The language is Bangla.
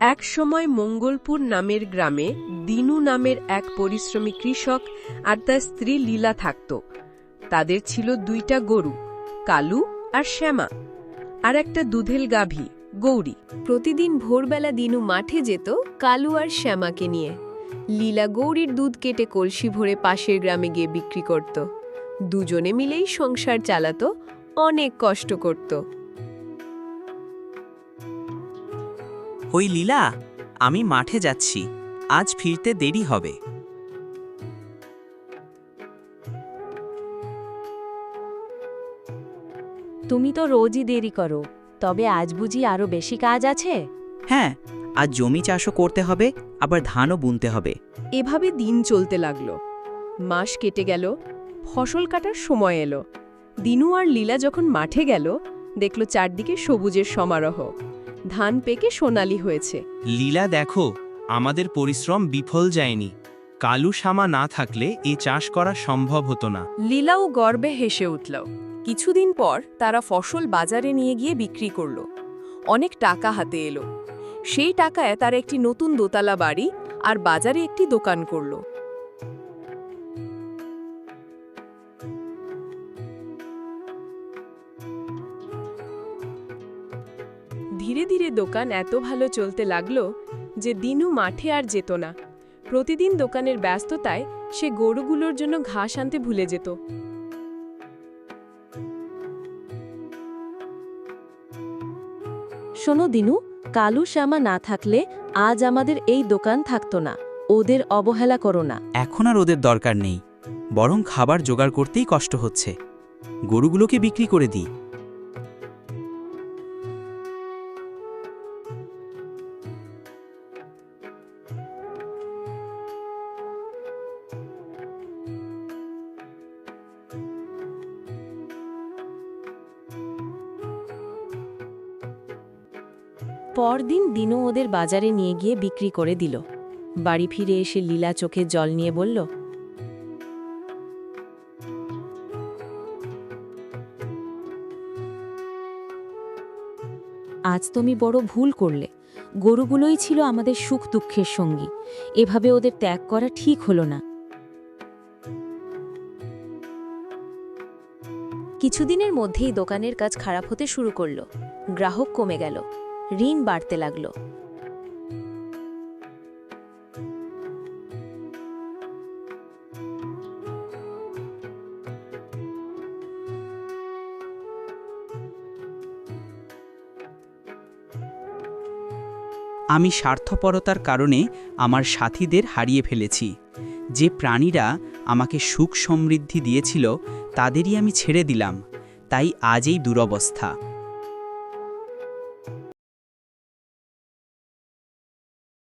এক সময় মঙ্গলপুর নামের গ্রামে দিনু নামের এক পরিশ্রমী কৃষক আর তার স্ত্রী লীলা থাকত। তাদের ছিল দুইটা গরু, কালু আর শ্যামা, আর একটা দুধেল গাভী, গৌরী। প্রতিদিন ভোরবেলা দিনু মাঠে যেত কালু আর শ্যামাকে নিয়ে। লীলা গৌরীর দুধ কেটে কলসি ভরে পাশের গ্রামে গিয়ে বিক্রি করত। দুজনে মিলেই সংসার চালাতো, অনেক কষ্ট করত। ওই লীলা আমি মাঠে যাচ্ছি আজ ফিরতে দেরি হবে। তুমি তো রোজই দেরি করো তবে আজ বুঝি আরও বেশি কাজ আছে? হ্যাঁ আজ জমি চাষও করতে হবে আবার ধানও বুনতে হবে। এভাবে দিন চলতে লাগল। মাস কেটে গেল ফসল কাটার সময় এলো। দিনু আর লীলা যখন মাঠে গেল দেখল চারদিকে সবুজের সমারোহ। ধান পেকে সোনালি হয়েছে। লীলা দেখো আমাদের পরিশ্রম বিফল যায়নি। কালু শামা না থাকলে এ চাষ করা সম্ভব হতো না। লীলাও গর্বে হেসে উঠল। কিছুদিন পর তারা ফসল বাজারে নিয়ে গিয়ে বিক্রি করল। অনেক টাকা হাতে এলো। সেই টাকায় তারা একটি নতুন দোতলা বাড়ি আর বাজারে একটি দোকান করল। ধীরে ধীরে দোকান এত ভালো চলতে লাগল যে দিনু মাঠে আর যেত না। প্রতিদিন দোকানের ব্যস্ততায় সে গরুগুলোর জন্য ঘাস আনতে ভুলে যেত। শোনো দিনু কালু শ্যামা না থাকলে আজ আমাদের এই দোকান থাকতো না। ওদের অবহেলা করো না। এখন আর ওদের দরকার নেই। বরং খাবার জোগাড় করতেই কষ্ট হচ্ছে। গরুগুলোকে বিক্রি করে দিই। পরদিন দিনু ওদের বাজারে নিয়ে গিয়ে বিক্রি করে দিল। বাড়ি ফিরে এসে লীলা চোখে জল নিয়ে বলল, আজ তুমি বড় ভুল করলে। গরুগুলোই ছিল আমাদের সুখ দুঃখের সঙ্গী। এভাবে ওদের ত্যাগ করা ঠিক হলো না। কিছুদিনের মধ্যেই দোকানের কাজ খারাপ হতে শুরু করল। গ্রাহক কমে গেল। ঋণ বাড়তে লাগল। আমি স্বার্থপরতার কারণে আমার সাথীদের হারিয়ে ফেলেছি। যে প্রাণীরা আমাকে সুখ সমৃদ্ধি দিয়েছিল, তাদেরই আমি ছেড়ে দিলাম। তাই আজ এই দুরবস্থা।